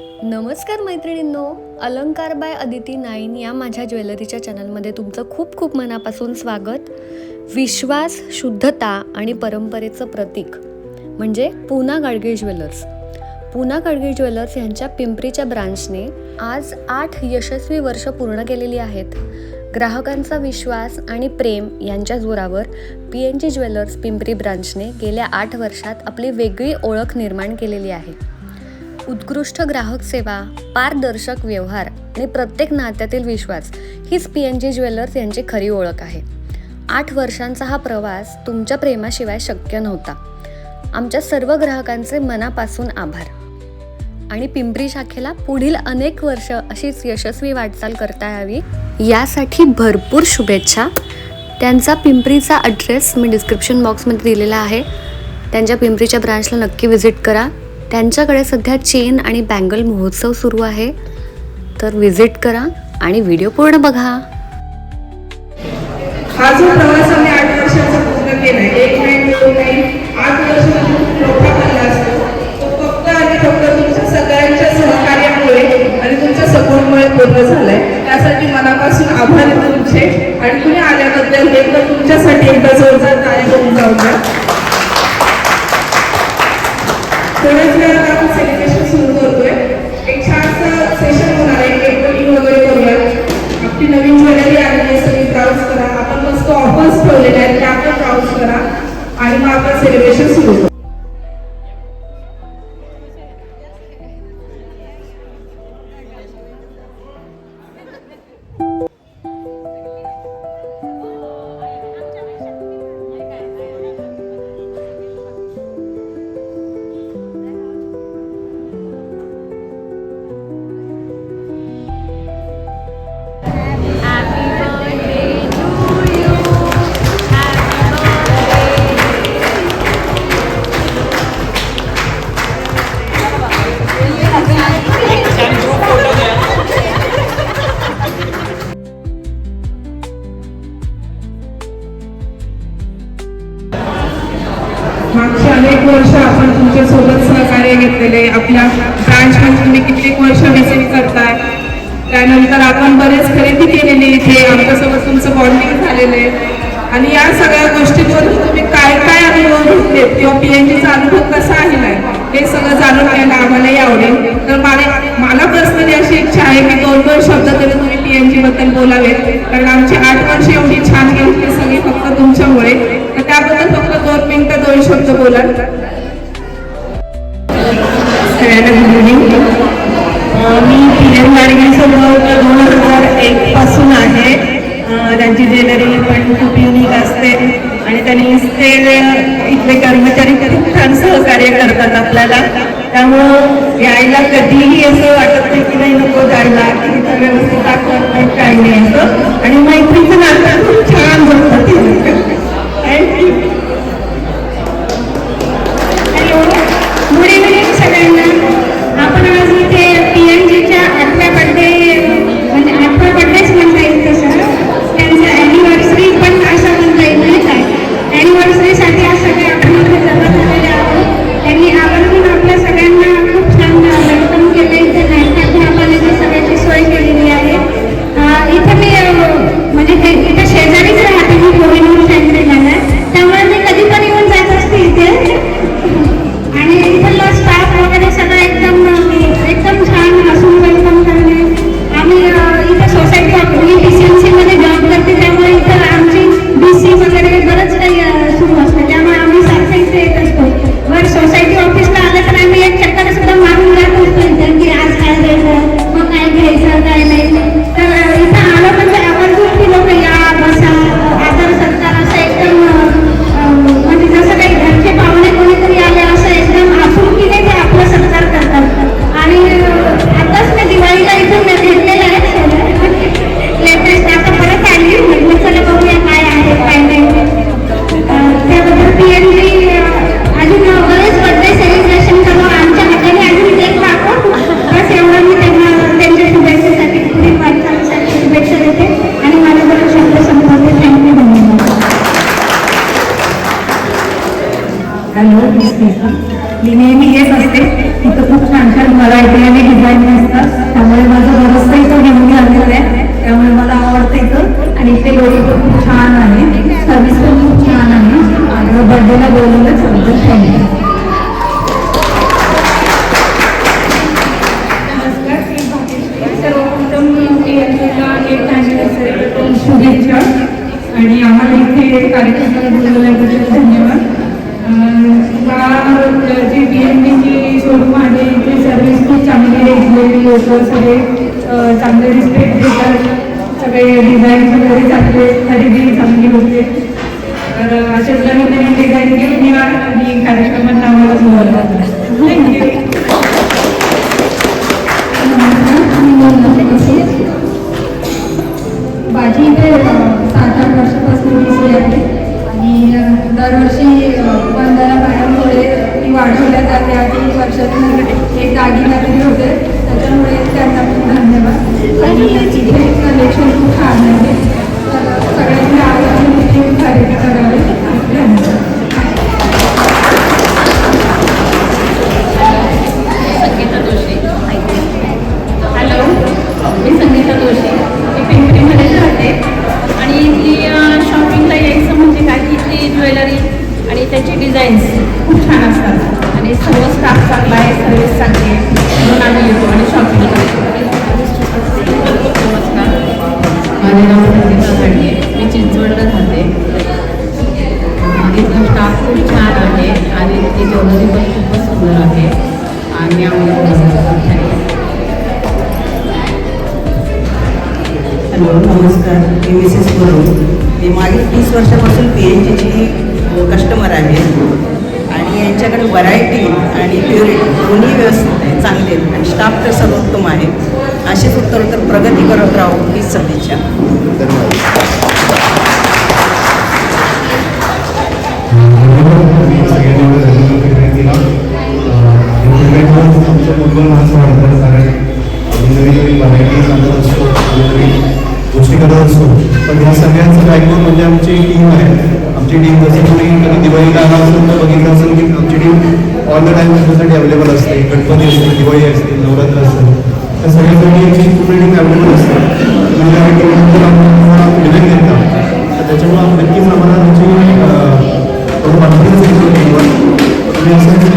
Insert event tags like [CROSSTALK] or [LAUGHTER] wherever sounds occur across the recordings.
नमस्कार मैत्रिणींनो अलंकार बाय अदिती नाईन या माझ्या ज्वेलरीच्या चॅनलमध्ये तुमचं खूप खूप मनापासून स्वागत. विश्वास शुद्धता आणि परंपरेचं प्रतीक म्हणजे पूना गाडगे ज्वेलर्स. पूना गाडगे ज्वेलर्स यांच्या पिंपरीच्या ब्रांचने आज आठ यशस्वी वर्ष पूर्ण केलेली आहेत. ग्राहकांचा विश्वास आणि प्रेम यांच्या जोरावर P N G jewellers Pimpri ब्रांचने गेल्या आठ वर्षात आपली वेगळी ओळख निर्माण केलेली आहे. उत्कृष्ट ग्राहक सेवा पारदर्शक व्यवहार आणि प्रत्येक नात्यातील विश्वास हीच पी एन जी ज्वेलर्स यांची खरी ओळख आहे. आठ वर्षांचा हा प्रवास तुमच्या प्रेमाशिवाय शक्य नव्हता. आमच्या सर्व ग्राहकांचे मनापासून आभार. आणि पिंपरी शाखेला पुढील अनेक वर्ष अशीच यशस्वी वाटचाल करता यावी यासाठी भरपूर शुभेच्छा. त्यांचा पिंपरीचा अड्रेस मी डिस्क्रिप्शन बॉक्समध्ये दिलेला आहे. त्यांच्या पिंपरीच्या ब्रांचला नक्की व्हिजिट करा. त्यांच्याकडे सध्या चेन आणि बँगल महोत्सव सुरू आहे. तर व्हिजिट करा आणि व्हिडिओ पूर्ण बघा. हा जो प्रवास आम्ही आठ वर्षाचा पूर्ण केलाय एक नाही दोन नाही आठ वर्षाचा मोठा पल्ला असतो. तो फक्त आणि फक्त तुमच्या सगळ्यांच्या सहकार्यामुळे आणि तुमच्या सपोर्टमुळे पूर्ण झालाय. त्यासाठी मनापासून आभार तुमचे. आणि तुम्ही आल्याबद्दल एकदा तुमच्यासाठी एकदा जोरदार तारीख करून जाऊ द्या थोड्याच वेळात आपण सेलिब्रेशन सुरू करतोय. एक छानसं सेशन होणार आहे केक कटिंग वगैरे करूया. आपली नवीन ज्वेलरी आली आहे सगळी ब्राउज करा. आपण मस्त ऑफर्स ठेवलेले आहेत त्या पण ब्राउज करा. आणि मग आपण सेलिब्रेशन सुरू करू. कित्येक वर्ष आपण तुमच्यासोबत सहकार्य घेतलेले आपल्या ब्रांचमध्ये तुम्ही कित्येक वर्ष व्हिजिट करताय. त्यानंतर आपण बरेच खरेदी केलेली इथे. आमच्यासोबत तुमचं बॉन्डिंग झालेलं आहे. आणि या सगळ्या गोष्टींवरून तुम्ही काय काय अनुभव घेतलेत? किंवा पीएनजीचा अनुभव कसा आहे? हे सगळं जाणून घ्यायला आम्हालाही आवडेल. तर मला मला पर्सनली अशी इच्छा आहे की दोन दोन शब्द तरी तुम्ही पीएनजी बद्दल बोलावेत. कारण आमची आठ वर्ष एवढी छान गेली ती सगळी फक्त तुमच्यामुळे. तर त्याबद्दल फक्त मिनिटं दोन शब्द बोला सगळ्यांना गुड इव्हनिंग मी पिरियन गाडगेसोबत दोन हजार एक पासून आहे. त्यांची ज्वेलरी पण खूप युनिक असते. आणि त्यांनी ते इथले कर्मचारी खूप छान सहकार्य करतात आपल्याला. त्यामुळं यायला कधीही असं वाटत नाही की नाही नको जायला. की इथं व्यवस्थित दाखवत नाही काही नाही असं. आणि मैत्रीचं नातं इथे कार्यक्रमाला बोलवल्याबद्दल धन्यवाद. जे बी एम डीची शोरूम आहे ते सर्विस खूप चांगली आहे इथले लोक सगळे चांगले रिस्पेक्ट देतात. सगळे डिझाईन वगैरे चांगले खरेदी चांगली होते. तर अशा नवीन डिझाईन घेऊन या आणि कार्यक्रमात नावाला सुंदर आहे. आणि हॅलो नमस्कार. मी मिसेस गुरु मी मागील तीस वर्षापासून पी एन जीची कस्टमर आहे. आणि यांच्याकडे व्हरायटी आणि प्युरिटी दोन्ही व्यवस्थित आहे चांगले आहेत. आणि स्टाफ तर सर्वोत्तम आहे. अशीच उत्तरोत्तर प्रगती करत राहू हीच सदिच्छा मी आमची टीम जसं तुम्ही कधी दिवाळीला आला असेल तर बघितलं असेल की आमची टीम ऑल द टाईम तुमच्यासाठी अवेलेबल असते गणपती असते दिवाळी असते नवरात्र असते त्या सगळ्यासाठी आमची पूर्ण टीम अवेलेबल असते म्हणजे आम्ही टीमबद्दल आम्हाला फिलिंग देतात तर त्याच्यामुळे आम्ही नक्कीच आम्हाला त्याची अं, तो कॉन्फिडन्स येतो टीमवर तुम्ही असं की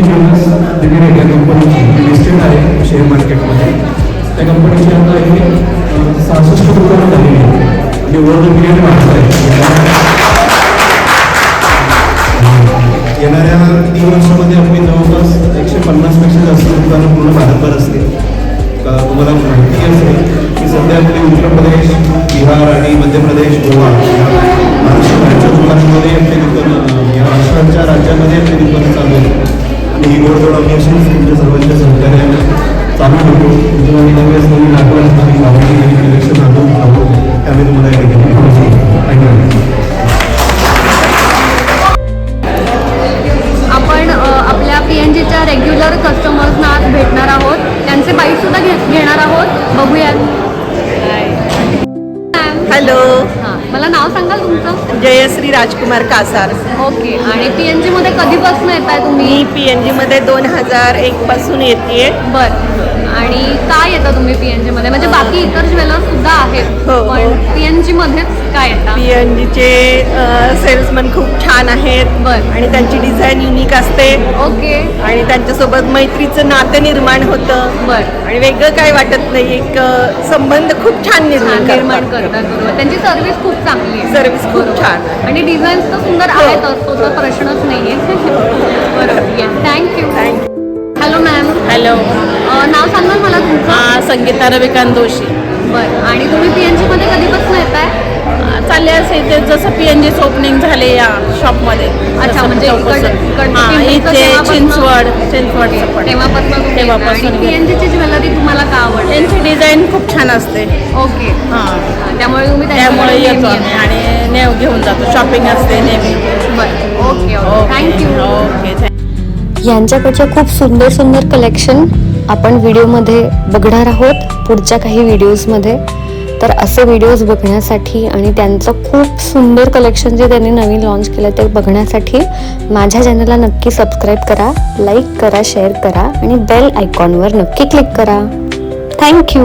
पीएनजी ज्वेलर्स लिमिटेड या कंपनीची लिस्टेड आहे शेअर मार्केटमध्ये त्या कंपनीची आता हे सहासष्ट दुकानं झालेली आहे आणि ओव्हर मिलियन पिरियड आहे येणाऱ्या तीन वर्षामध्ये आपली जवळपास एकशे पन्नासपेक्षा जास्त दुकानं पूर्ण भारतभर असतील. का तुम्हाला माहिती असेल की सध्या आपले उत्तर प्रदेश बिहार आणि मध्य प्रदेश गोवा महाराष्ट्र बाहेरच्या दुकानांमध्ये आपली दुकानं या महाराष्ट्राच्या राज्यामध्ये आपली दुकानं चालू आहेत. आणि ही गोष्ट आम्ही अशीच तुमच्या सर्वांच्या सहकार्याने चालू ठेवतो. तुमच्या आणि नवीन नवीन लागवड नवीन आवडी आणि कलेक्शन आणून आहोत. त्यामुळे तुम्हाला या ठिकाणी थँक्यू. कासार ओके. आणि पी एन जीमध्ये कधीपासून येत आहे तुम्ही? मी पी एन जीमध्ये दोन हजार एकपासून येते बर. आणि काय येतं तुम्ही पी एन जीमध्ये म्हणजे बाकी इतर ज्वेलर्स सुद्धा आहेत हो, हो. पण पी एन जीमध्येच काय येतं? पी एन जीचे सेल्समन खूप छान आहेत बरं. आणि त्यांची डिझाईन युनिक असते. ओके. आणि त्यांच्यासोबत मैत्रीचं नातं निर्माण होतं. बर. आणि वेगळं काय वाटत नाही एक अ, संबंध खूप छान निर्माण निर्माण करतात. बरोबर. त्यांची सर्व्हिस खूप चांगली आहे. सर्व्हिस खूप बरोबर. छान आहे. आणि डिझाईन्स तर सुंदर हो. आहेतच तो तर प्रश्नच नाहीये. [LAUGHS] बरोबर. Thank you Thank hello ma'am hello नाव सांगाल मला तुमचं? संगीता रविकांत दोशी बरं. आणि तुम्ही पी एन जीमध्ये कधीपासून येत आहे चालले असे ते जसं पी एन जीचं ओपनिंग झाले या शॉपमध्ये अच्छा, म्हणजे हां इथे चिंचवड चिंचवडचं पण. तेव्हापासून तेव्हापासून पी एन जीची ज्वेलरी तुम्हाला का आवडते त्यांची डिझाईन खूप छान असते. ओके. हां. त्यामुळे तुम्ही त्यामुळे येतो. आणि नेव घेऊन जातो. शॉपिंग असते नेहमी. बरं. Okay okay. Thank you okay. Thank you यांच्याकडचे खूप सुंदर सुंदर कलेक्शन आपण व्हिडिओमध्ये बघणार आहोत पुढच्या काही व्हिडिओजमध्ये. तर असे व्हिडिओज बघण्यासाठी आणि त्यांचं खूप सुंदर कलेक्शन जे त्यांनी नवीन लॉन्च केलं ते बघण्यासाठी माझ्या चॅनलला नक्की सबस्क्राईब करा लाईक करा शेअर करा आणि बेल आयकॉनवर नक्की क्लिक करा. थँक्यू